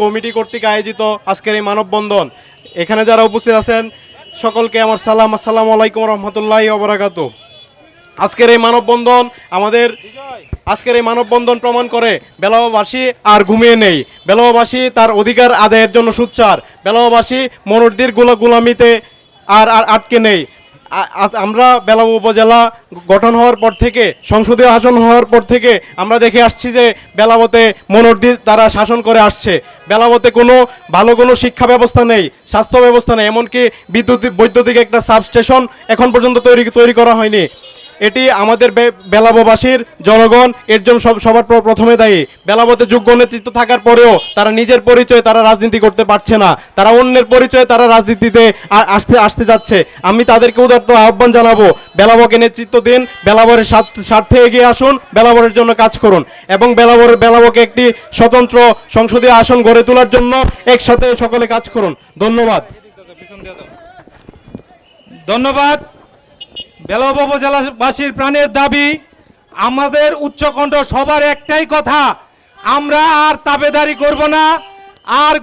Committee কর্তৃক আয়োজিত আজকের এই মানববন্ধন। এখানে যারা উপস্থিত আছেন, সকলকে আমার সালাম, আসসালামু আলাইকুম রহমতুল্লাহ অবরাকাতু আজকের এই মানববন্ধন আমাদের আজকের এই মানববন্ধন প্রমাণ করে বেলাবাসী আর ঘুমিয়ে নেই। বেলাবাসী তার অধিকার আদায়ের জন্য সুচ্চার বেলাবাসী মনোরদিরগুলা গুলামিতে আর আর আটকে নেই। আমরা বেলা উপজেলা গঠন হওয়ার পর থেকে, সংসদীয় আসন হওয়ার পর থেকে আমরা দেখে আসছি যে বেলাবতে মনোরদি তারা শাসন করে আসছে। বেলাবতে কোনো ভালো কোনো শিক্ষা ব্যবস্থা নেই, স্বাস্থ্য ব্যবস্থা নেই, এমনকি বিদ্যুৎ বৈদ্যুতিক একটা সাবস্টেশন এখন পর্যন্ত তৈরি তৈরি করা হয়নি। এটি আমাদের বেলাববাসীর জনগণ, এর জন্য সব সবার প্র- প্রথমে দায়ী। বেলাবতে যোগ্য নেতৃত্ব থাকার পরেও তারা নিজের পরিচয় তারা রাজনীতি করতে পারছে না। তারা অন্যের পরিচয়ে তারা রাজনীতিতে আসতে আসতে যাচ্ছে। আমি তাদেরকে উদার্ত আহ্বান জানাব, বেলাবকে নেতৃত্ব দিন, বেলাবরের স্বার্থে এগিয়ে আসুন, বেলাবরের জন্য কাজ করুন এবং বেলাবর বেলাবকে একটি স্বতন্ত্র সংসদীয় আসন গড়ে তোলার জন্য একসাথে সকলে কাজ করুন। ধন্যবাদ। ধন্যবাদ। বেলব উপজেলাবাসীর প্রাণের দাবি, আমাদের উচ্চকণ্ঠ সবার একটাই কথা, আমরা আর তাবেদারি করব না, আর